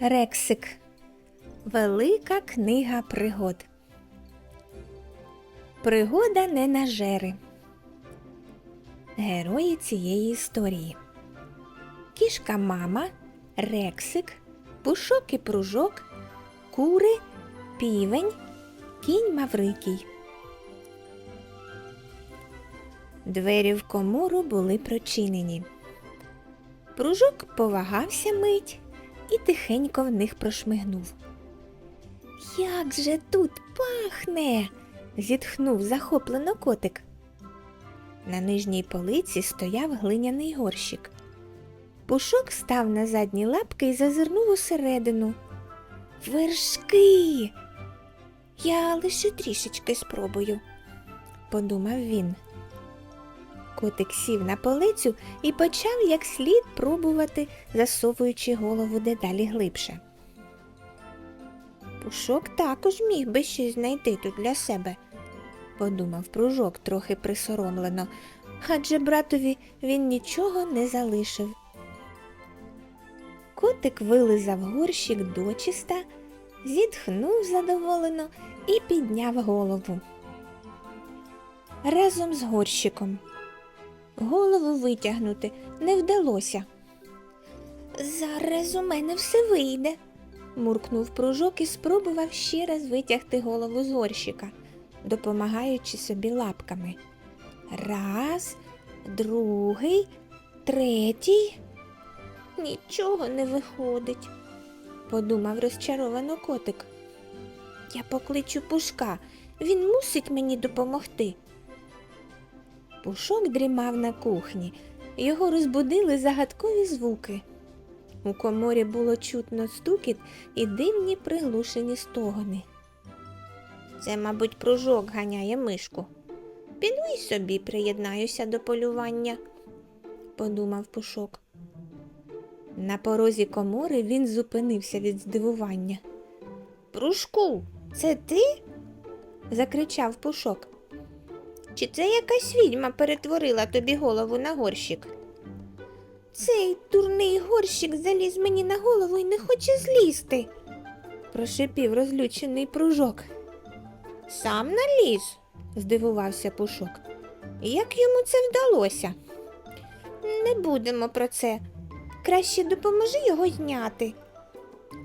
Рексик. Велика книга пригод. Пригода не нажери. Герої цієї історії. Кішка мама, Рексик, пушок і пружок, кури, півень, кінь Маврикій. Двері в комору були прочинені. Пружок повагався мить і тихенько в них прошмигнув. Як же тут пахне. зітхнув захоплено котик. На нижній полиці стояв глиняний горщик. Пушок став на задні лапки і зазирнув усередину. Вершки. Я лише трішечки спробую, подумав він. Котик сів на полицю і почав як слід пробувати, засовуючи голову дедалі глибше. Пушок також міг би щось знайти тут для себе, подумав пружок трохи присоромлено, адже братові він нічого не залишив. Котик вилизав горщик дочиста, зітхнув задоволено і підняв голову. Разом з горщиком. Голову витягнути не вдалося. Зараз у мене все вийде, муркнув пружок і спробував ще раз витягти голову з горщика, допомагаючи собі лапками. Раз, другий, третій. Нічого не виходить, подумав розчаровано котик. Я покличу пушка, він мусить мені допомогти. Пушок дрімав на кухні, його розбудили загадкові звуки. У коморі було чутно стукіт і дивні приглушені стогони. Це, мабуть, пружок ганяє мишку. Піду й собі приєднаюся до полювання, подумав пушок. На порозі комори він зупинився від здивування. Пружку, це ти? закричав пушок. Чи це якась відьма перетворила тобі голову на горщик? Цей дурний горщик заліз мені на голову і не хоче злізти, прошипів розлючений пружок. Сам наліз, здивувався пушок. Як йому це вдалося? Не будемо про це. Краще допоможи його зняти.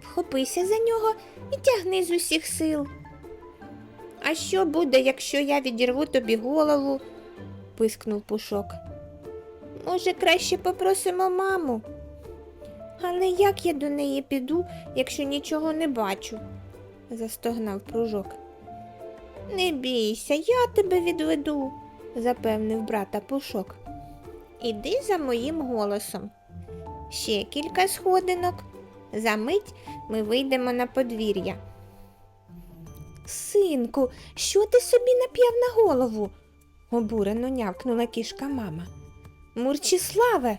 Вхопися за нього і тягни з усіх сил. А що буде, якщо я відірву тобі голову? пискнув пушок. Може, краще попросимо маму. Але як я до неї піду, якщо нічого не бачу? застогнав пружок. Не бійся, я тебе відведу, запевнив брата пушок. Іди за моїм голосом. Ще кілька сходинок. За мить ми вийдемо на подвір'я. Синку, що ти собі нап'яв на голову? обурено нявкнула кішка мама. Мурчіславе,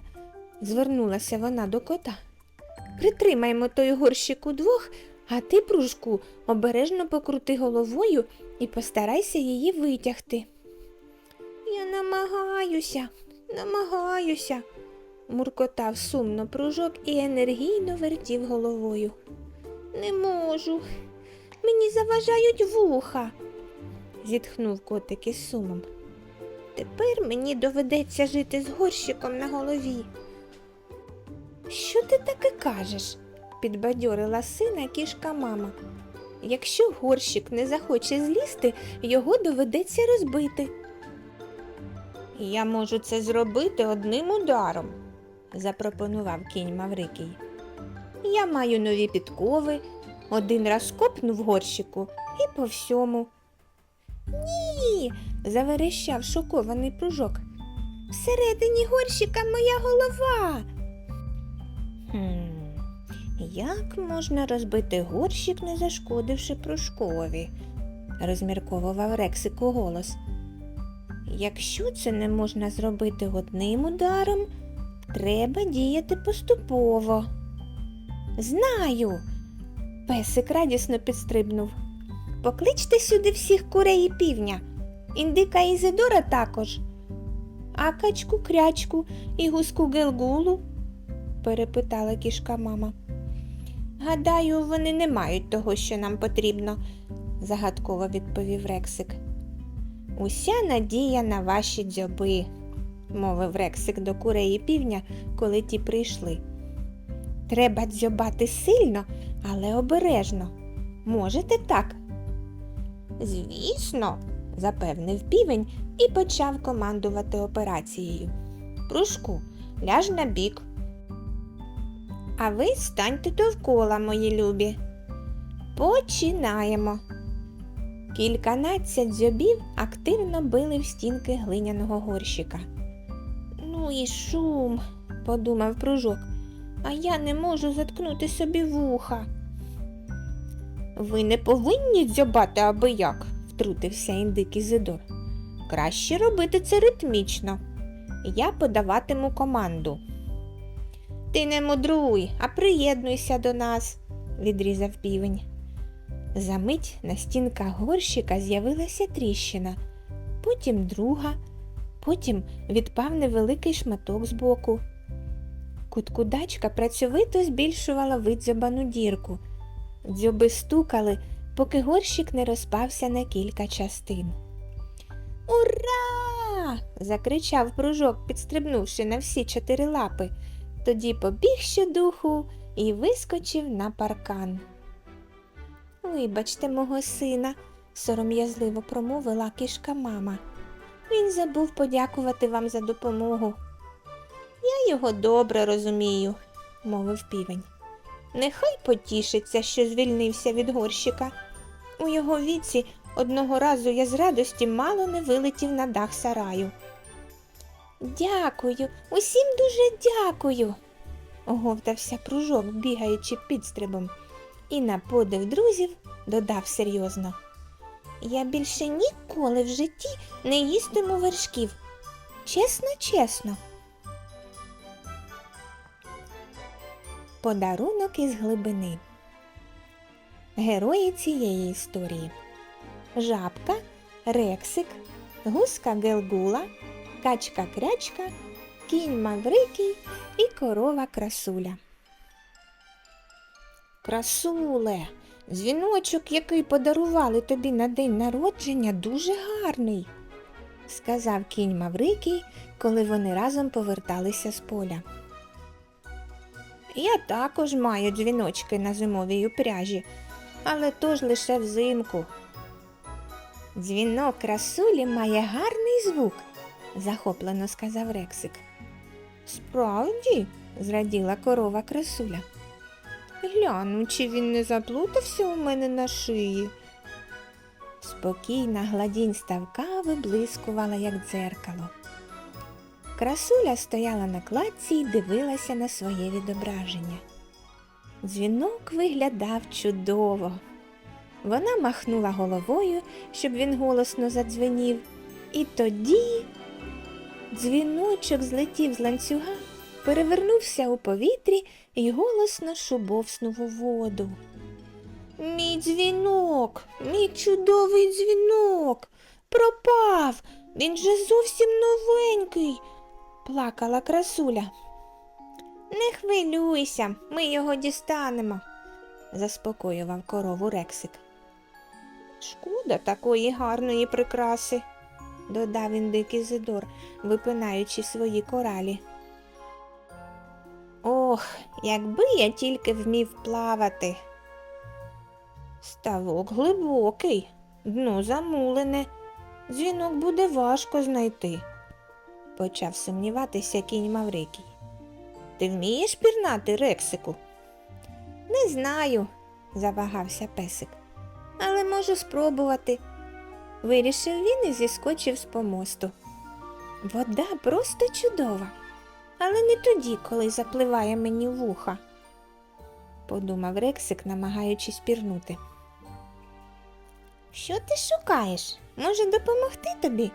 звернулася вона до кота. Притримаймо той горщик удвох, а ти, пружку, обережно покрути головою і постарайся її витягти. Я намагаюся, намагаюся, муркотав сумно пружок і енергійно вертів головою. Не можу, мені заважають вуха, зітхнув котик із сумом. Тепер мені доведеться жити з горщиком на голові. Що ти таке кажеш? підбадьорила сина кішка мама. Якщо горщик не захоче злізти, його доведеться розбити. Я можу це зробити одним ударом, запропонував кінь Маврикій. Я маю нові підкови, один раз копну в горщику і по всьому. Ні, заверещав шокований пружок. Всередині горщика моя голова. Хм, як можна розбити горщик, не зашкодивши пружкові? розмірковував Рексику голос. Якщо це не можна зробити одним ударом, треба діяти поступово. Знаю. Песик радісно підстрибнув. Покличте сюди всіх курей і півня, індика і Зидора також, а качку крячку і гуску гелгулу, перепитала кішка мама. Гадаю, вони не мають того, що нам потрібно, загадково відповів Рексик. Уся надія на ваші дзьоби, мовив Рексик до курей і півня, коли ті прийшли. Треба дзьобати сильно, але обережно. Можете так? Звісно, запевнив півень і почав командувати операцією. Прушку, ляж на бік. А ви станьте довкола, мої любі. Починаємо. Кільканадцять дзьобів активно били в стінки глиняного горщика. Ну і шум, подумав пружок, а я не можу заткнути собі вуха. Ви не повинні дзьобати аби як, втрутився індик Ізидор. Краще робити це ритмічно. Я подаватиму команду. Ти не мудруй, а приєднуйся до нас, відрізав півень. Замить на стінках горщика з'явилася тріщина, потім друга, потім відпав невеликий шматок збоку. Куткудачка працьовито збільшувала видзьобану дірку. Дзьоби стукали, поки горщик не розпався на кілька частин. Ура! закричав пружок, підстрибнувши на всі чотири лапи. Тоді побіг щодуху і вискочив на паркан. Вибачте мого сина, сором'язливо промовила кішка мама. Він забув подякувати вам за допомогу. Я його добре розумію, мовив півень. Нехай потішиться, що звільнився від горщика. У його віці одного разу я з радості мало не вилетів на дах сараю. Дякую, усім дуже дякую, оговтався пружок, бігаючи підстрибом, і на подив друзів додав серйозно. Я більше ніколи в житті не їстиму вершків. Чесно, чесно. Подарунок із глибини. Герої цієї історії Жабка, Рексик, гуска Гелгула, качка крячка, кінь Маврикій і корова красуля. Красуле, дзвіночок, який подарували тобі на день народження, дуже гарний, сказав кінь Маврикій, коли вони разом поверталися з поля. Я також маю дзвіночки на зимовій упряжі, але то ж лише взимку. Дзвінок красулі має гарний звук, захоплено сказав Рексик. Справді, зраділа корова красуля. Гляну, чи він не заплутався у мене на шиї. Спокійна гладінь ставка виблискувала, як дзеркало. Красуля стояла на кладці і дивилася на своє відображення. Дзвінок виглядав чудово. Вона махнула головою, щоб він голосно задзвенів, і тоді дзвіночок злетів з ланцюга, перевернувся у повітрі і голосно шубовснув у воду. Мій дзвінок, мій чудовий дзвінок, пропав, він же зовсім новенький, плакала красуля. Не хвилюйся, ми його дістанемо, заспокоював корову Рексик. Шкода такої гарної прикраси, додав індик Ізидор, випинаючи свої коралі. Ох, якби я тільки вмів плавати. Ставок глибокий, дно замулене, дзвінок буде важко знайти, почав сумніватися кінь Маврикій. Ти вмієш пірнати, Рексику? Не знаю, завагався песик, але можу спробувати. Вирішив він і зіскочив з помосту. Вода просто чудова, але не тоді, коли запливає мені вуха, подумав Рексик, намагаючись пірнути. Що ти шукаєш? Може допомогти тобі?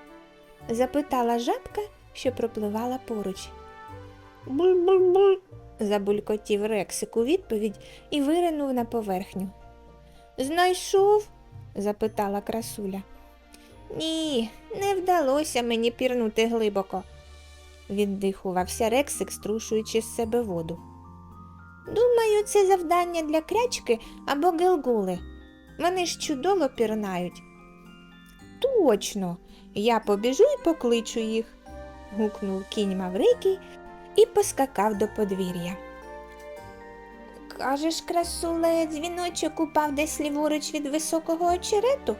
запитала жабка, що пропливала поруч. Буль-буль-буль, забулькотів Рексик у відповідь і виринув на поверхню. Знайшов? запитала красуля. Ні, не вдалося мені пірнути глибоко, віддихувався Рексик, струшуючи з себе воду. Думаю, це завдання для крячки або гелгули. Вони ж чудово пірнають. Точно, я побіжу і покличу їх, гукнув кінь Маврикій і поскакав до подвір'я. Кажеш, красуле, дзвіночок упав десь ліворуч від високого очерету?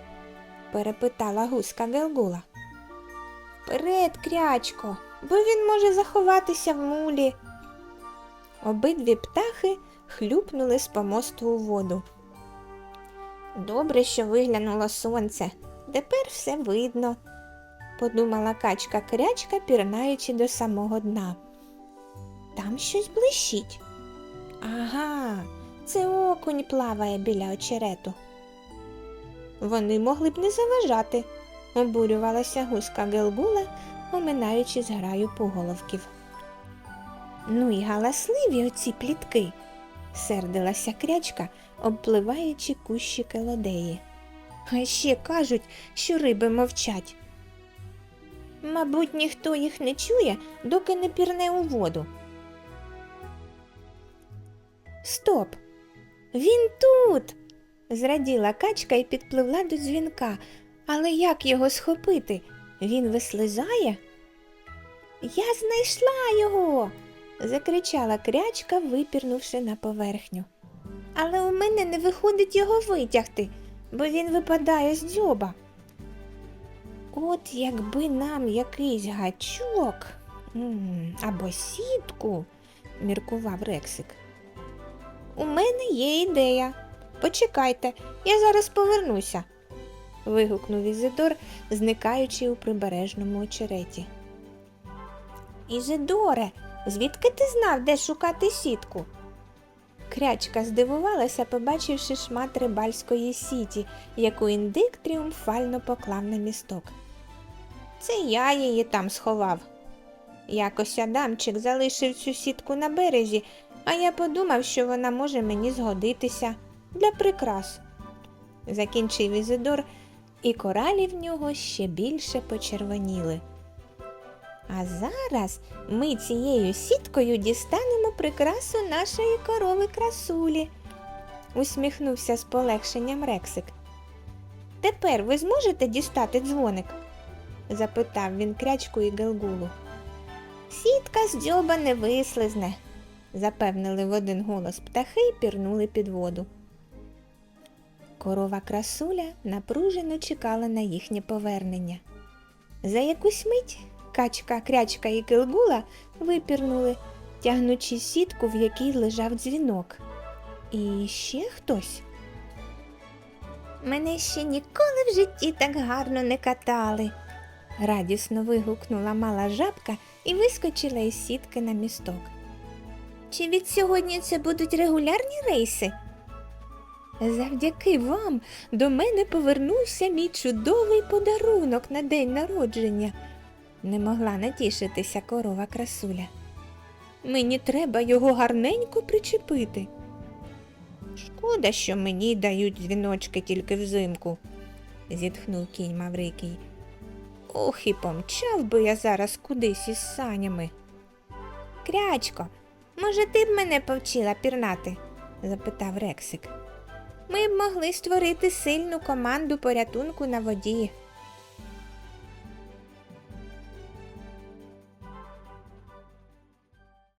перепитала гуска Гелгула. Вперед, крячко, бо він може заховатися в мулі. Обидві птахи хлюпнули з помосту у воду. Добре, що виглянуло сонце. Тепер все видно, подумала качка крячка, пірнаючи до самого дна. Там щось блищить. Ага, це окунь плаває біля очерету. Вони могли б не заважати, обурювалася гуска Гелгула, оминаючи зграю поголовків. Ну і галасливі оці плітки, сердилася крячка, обпливаючи кущі келодеї. А ще кажуть, що риби мовчать. Мабуть, ніхто їх не чує, доки не пірне у воду. Стоп! Він тут. зраділа качка і підпливла до дзвінка. Але як його схопити? Він вислизає? Я знайшла його. закричала крячка, випірнувши на поверхню. Але у мене не виходить його витягти, бо він випадає з дзьоба. От якби нам якийсь гачок або сітку, міркував Рексик. У мене є ідея. Почекайте, я зараз повернуся. вигукнув Ізидор, зникаючи у прибережному очереті. Ізидоре, звідки ти знав, де шукати сітку? Крячка здивувалася, побачивши шмат рибальської сіті, яку індик тріумфально поклав на місток. Це я її там сховав. Якось Адамчик залишив цю сітку на березі, а я подумав, що вона може мені згодитися для прикрас. Закінчив Ізидор, і коралі в нього ще більше почервоніли. А зараз ми цією сіткою дістанемо прикрасу нашої корови красулі, усміхнувся з полегшенням Рексик. Тепер ви зможете дістати дзвоник? Запитав він крячку і Гелгулу. Сітка з дзьоба не вислизне, запевнили в один голос птахи і пірнули під воду. Корова красуля напружено чекала на їхнє повернення. За якусь мить качка, крячка і килгула випірнули, тягнучи сітку, в якій лежав дзвінок. І ще хтось. Мене ще ніколи в житті так гарно не катали, радісно вигукнула мала жабка і вискочила із сітки на місток. Чи від сьогодні це будуть регулярні рейси? Завдяки вам до мене повернувся мій чудовий подарунок на день народження, не могла натішитися корова красуля. Мені треба його гарненько причепити. Шкода, що мені дають дзвіночки тільки взимку, зітхнув кінь Маврикій. Ох, і помчав би я зараз кудись із санями. Крячко, може, ти б мене повчила пірнати? запитав Рексик. Ми б могли створити сильну команду порятунку на воді.